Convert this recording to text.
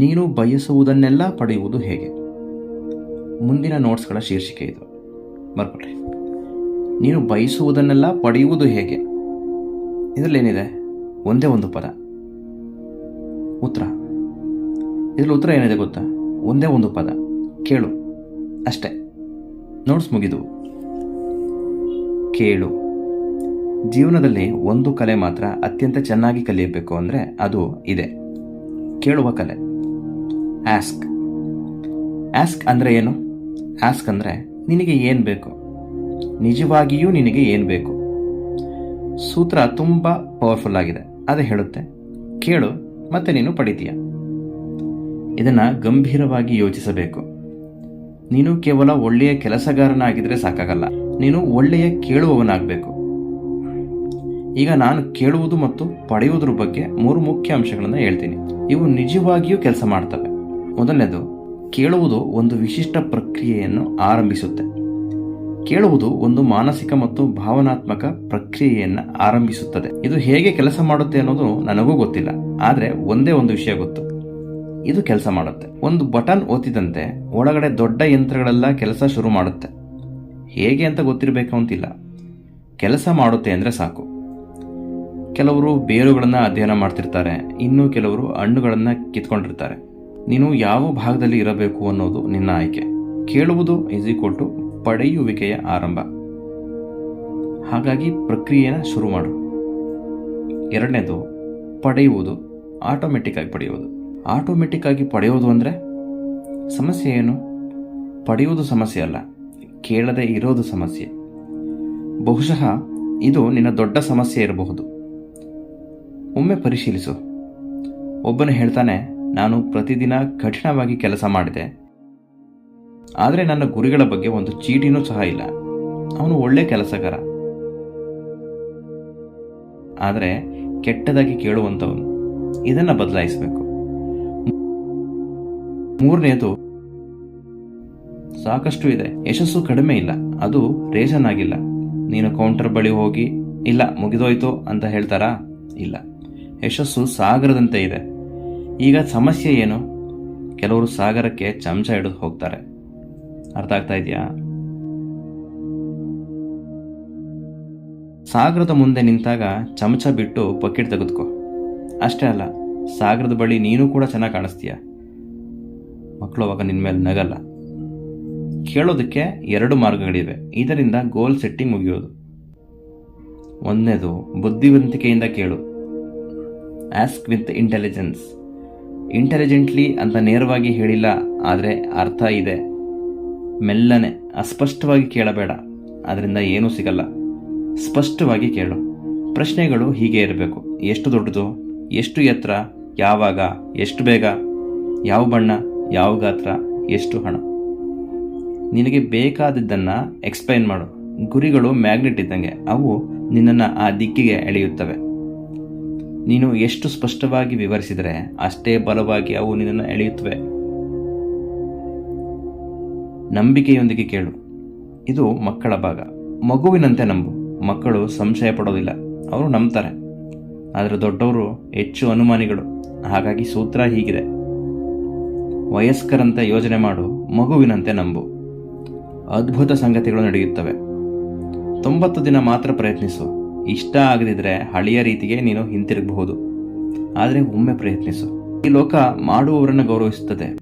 ನೀನು ಬಯಸುವುದನ್ನೆಲ್ಲ ಪಡೆಯುವುದು ಹೇಗೆ? ಮುಂದಿನ ನೋಟ್ಸ್ಗಳ ಶೀರ್ಷಿಕೆ ಇದು. ಬರ್ಕೊಳ್ರಿ ನೀನು ಬಯಸುವುದನ್ನೆಲ್ಲ ಪಡೆಯುವುದು ಹೇಗೆ? ಇದರಲ್ಲೇನಿದೆ? ಒಂದೇ ಒಂದು ಪದ. ಉತ್ತರ. ಇದರಲ್ಲಿ ಉತ್ತರ ಏನಿದೆ ಗೊತ್ತಾ? ಒಂದೇ ಒಂದು ಪದ. ಕೇಳು. ಅಷ್ಟೇ. ನೋಟ್ಸ್ ಮುಗಿದು. ಕೇಳು. ಜೀವನದಲ್ಲಿ ಒಂದು ಕಲೆ ಮಾತ್ರ ಅತ್ಯಂತ ಚೆನ್ನಾಗಿ ಕಲಿಯಬೇಕು ಅಂದರೆ ಅದು ಇದೆ. ಕೇಳುವ ಕಲೆ. ಆಸ್ಕ್ ಆಸ್ಕ್ ಅಂದರೆ ಏನು? ಆಸ್ಕ್ ಅಂದರೆ ನಿನಗೆ ಏನು ಬೇಕು? ನಿಜವಾಗಿಯೂ ನಿನಗೆ ಏನು ಬೇಕು? ಸೂತ್ರ ತುಂಬ ಪವರ್ಫುಲ್ ಆಗಿದೆ. ಅದೇ ಹೇಳುತ್ತೆ. ಕೇಳು, ಮತ್ತೆ ನೀನು ಪಡಿತೀಯ. ಇದನ್ನು ಗಂಭೀರವಾಗಿ ಯೋಚಿಸಬೇಕು. ನೀನು ಕೇವಲ ಒಳ್ಳೆಯ ಕೆಲಸಗಾರನಾಗಿದ್ದರೆ ಸಾಕಾಗಲ್ಲ. ನೀನು ಒಳ್ಳೆಯ ಕೇಳುವವನಾಗಬೇಕು. ಈಗ ನಾನು ಕೇಳುವುದು ಮತ್ತು ಪಡೆಯುವುದ್ರ ಬಗ್ಗೆ ಮೂರು ಮುಖ್ಯ ಅಂಶಗಳನ್ನು ಹೇಳ್ತೀನಿ. ಇವು ನಿಜವಾಗಿಯೂ ಕೆಲಸ ಮಾಡ್ತವೆ. ಮೊದಲನೇದು, ಕೇಳುವುದು ಒಂದು ವಿಶಿಷ್ಟ ಪ್ರಕ್ರಿಯೆಯನ್ನು ಆರಂಭಿಸುತ್ತೆ. ಕೇಳುವುದು ಒಂದು ಮಾನಸಿಕ ಮತ್ತು ಭಾವನಾತ್ಮಕ ಪ್ರಕ್ರಿಯೆಯನ್ನು ಆರಂಭಿಸುತ್ತದೆ. ಇದು ಹೇಗೆ ಕೆಲಸ ಮಾಡುತ್ತೆ ಅನ್ನೋದು ನನಗೂ ಗೊತ್ತಿಲ್ಲ, ಆದರೆ ಒಂದೇ ಒಂದು ವಿಷಯ ಗೊತ್ತು. ಇದು ಕೆಲಸ ಮಾಡುತ್ತೆ. ಒಂದು ಬಟನ್ ಒತ್ತಿದಂತೆ ಒಳಗಡೆ ದೊಡ್ಡ ಯಂತ್ರಗಳೆಲ್ಲ ಕೆಲಸ ಶುರು ಮಾಡುತ್ತೆ. ಹೇಗೆ ಅಂತ ಗೊತ್ತಿರಬೇಕು ಅಂತಿಲ್ಲ. ಕೆಲಸ ಮಾಡುತ್ತೆ ಅಂದರೆ ಸಾಕು. ಕೆಲವರು ಬೇರುಗಳನ್ನು ಅಧ್ಯಯನ ಮಾಡ್ತಿರ್ತಾರೆ, ಇನ್ನು ಕೆಲವರು ಹಣ್ಣುಗಳನ್ನು ಕಿತ್ಕೊಂಡಿರ್ತಾರೆ. ನೀನು ಯಾವ ಭಾಗದಲ್ಲಿ ಇರಬೇಕು ಅನ್ನೋದು ನಿನ್ನ ಆಯ್ಕೆ. ಕೇಳುವುದು ಈಸ್ ಈಕ್ವಲ್ ಟು ಪಡೆಯುವಿಕೆಯ ಆರಂಭ. ಹಾಗಾಗಿ ಪ್ರಕ್ರಿಯೆನ ಶುರು ಮಾಡು. ಎರಡನೇದು, ಪಡೆಯುವುದು ಆಟೋಮೆಟಿಕ್ಕಾಗಿ ಪಡೆಯುವುದು. ಆಟೋಮೆಟಿಕ್ಕಾಗಿ ಪಡೆಯೋದು ಅಂದರೆ ಸಮಸ್ಯೆ ಏನು? ಪಡೆಯುವುದು ಸಮಸ್ಯೆ ಅಲ್ಲ, ಕೇಳದೆ ಇರೋದು ಸಮಸ್ಯೆ. ಬಹುಶಃ ಇದು ನಿನ್ನ ದೊಡ್ಡ ಸಮಸ್ಯೆ ಇರಬಹುದು. ಒಮ್ಮೆ ಪರಿಶೀಲಿಸು. ಒಬ್ಬನು ಹೇಳ್ತಾನೆ ನಾನು ಪ್ರತಿದಿನ ಕಠಿಣವಾಗಿ ಕೆಲಸ ಮಾಡಿದೆ. ಆದರೆ ನನ್ನ ಗುರಿಗಳ ಬಗ್ಗೆ ಒಂದು ಚೀಟಿನೂ ಸಹ ಇಲ್ಲ. ಅವನು ಒಳ್ಳೆ ಕೆಲಸಗಾರ. ಆದರೆ ಕೆಟ್ಟದಾಗಿ ಕೇಳುವಂಥವನು. ಇದನ್ನು ಬದಲಾಯಿಸಬೇಕು. ಮೂರನೇದು, ಸಾಕಷ್ಟು ಇದೆ. ಯಶಸ್ಸು ಕಡಿಮೆ ಇಲ್ಲ. ಅದು ರೇಷನ್ ಆಗಿಲ್ಲ. ನೀನು ಕೌಂಟರ್ ಬಳಿ ಹೋಗಿ, ಇಲ್ಲ, ಮುಗಿದೋಯ್ತು ಅಂತ ಹೇಳ್ತಾರಾ? ಇಲ್ಲ. ಯಶಸ್ಸು ಸಾಗರದಂತೆ ಇದೆ. ಈಗ ಸಮಸ್ಯೆ ಏನು? ಕೆಲವರು ಸಾಗರಕ್ಕೆ ಚಮಚ ಹಿಡಿದು ಹೋಗ್ತಾರೆ. ಅರ್ಥ ಆಗ್ತಾ ಇದೆಯಾ? ಸಾಗರದ ಮುಂದೆ ನಿಂತಾಗ ಚಮಚ ಬಿಟ್ಟು ಬಕೆಟ್ ತೆಗೆದುಕೋ. ಅಷ್ಟೇ ಅಲ್ಲ, ಸಾಗರದ ಬಳಿ ನೀನು ಕೂಡ ಚೆನ್ನಾಗಿ ಕಾಣಿಸ್ತೀಯ? ಮಕ್ಕಳು ಅವಾಗ ನಿನ್ನ ಮೇಲೆ ನಗಲ್ಲ. ಕೇಳೋದಕ್ಕೆ ಎರಡು ಮಾರ್ಗಗಳಿವೆ. ಇದರಿಂದ ಗೋಲ್ ಸೆಟ್ಟಿಂಗ್ ಮುಗಿಯೋದು. ಒಂದನೇದು ಬುದ್ಧಿವಂತಿಕೆಯಿಂದ ಕೇಳು. ಆಸ್ಕ್ ವಿತ್ ಇಂಟೆಲಿಜೆನ್ಸ್ ಇಂಟೆಲಿಜೆಂಟ್ಲಿ ಅಂತ ನೇರವಾಗಿ ಹೇಳಿಲ್ಲ, ಆದರೆ ಅರ್ಥ ಇದೆ. ಮೆಲ್ಲನೆ, ಅಸ್ಪಷ್ಟವಾಗಿ ಕೇಳಬೇಡ ಅದರಿಂದ ಏನೂ ಸಿಗಲ್ಲ. ಸ್ಪಷ್ಟವಾಗಿ ಕೇಳು. ಪ್ರಶ್ನೆಗಳು ಹೀಗೆ ಇರಬೇಕು. ಎಷ್ಟು ದೊಡ್ಡದು, ಎಷ್ಟು ಎತ್ತರ, ಯಾವಾಗ, ಎಷ್ಟು ಬೇಗ, ಯಾವ ಬಣ್ಣ, ಯಾವ ಗಾತ್ರ, ಎಷ್ಟು ಹಣ. ನಿನಗೆ ಬೇಕಾದದ್ದನ್ನು ಎಕ್ಸ್ಪ್ಲೈನ್ ಮಾಡು. ಗುರಿಗಳು ಮ್ಯಾಗ್ನೆಟ್ ಇದ್ದಂಗೆ, ಅವು ನಿನ್ನನ್ನು ಆ ದಿಕ್ಕಿಗೆ ಎಳೆಯುತ್ತವೆ. ನೀನು ಎಷ್ಟು ಸ್ಪಷ್ಟವಾಗಿ ವಿವರಿಸಿದರೆ ಅಷ್ಟೇ ಬಲವಾಗಿ ಅವು ನಿನ್ನನ್ನು ಎಳೆಯುತ್ತವೆ. ನಂಬಿಕೆಯೊಂದಿಗೆ ಕೇಳು. ಇದು ಮಕ್ಕಳ ಭಾಗ. ಮಗುವಿನಂತೆ ನಂಬು. ಮಕ್ಕಳು ಸಂಶಯ ಪಡೋದಿಲ್ಲ ಅವರು ನಂಬ್ತಾರೆ. ಆದರೆ ದೊಡ್ಡವರು ಹೆಚ್ಚು ಅನುಮಾನಿಗಳು. ಹಾಗಾಗಿ ಸೂತ್ರ ಹೀಗಿದೆ. ವಯಸ್ಕರಂತೆ ಯೋಜನೆ ಮಾಡು. ಮಗುವಿನಂತೆ ನಂಬು. ಅದ್ಭುತ ಸಂಗತಿಗಳು ನಡೆಯುತ್ತವೆ. ತೊಂಬತ್ತು ದಿನ ಮಾತ್ರ ಪ್ರಯತ್ನಿಸು. ಇಷ್ಟ ಆಗದಿದ್ರೆ ಹಳೆಯ ರೀತಿಗೆ ನೀನು ಹಿಂತಿರುಗಬಹುದು. ಆದರೆ ಒಮ್ಮೆ ಪ್ರಯತ್ನಿಸು. ಈ ಲೋಕ ಮಾಡುವವರನ್ನು ಗೌರವಿಸುತ್ತದೆ.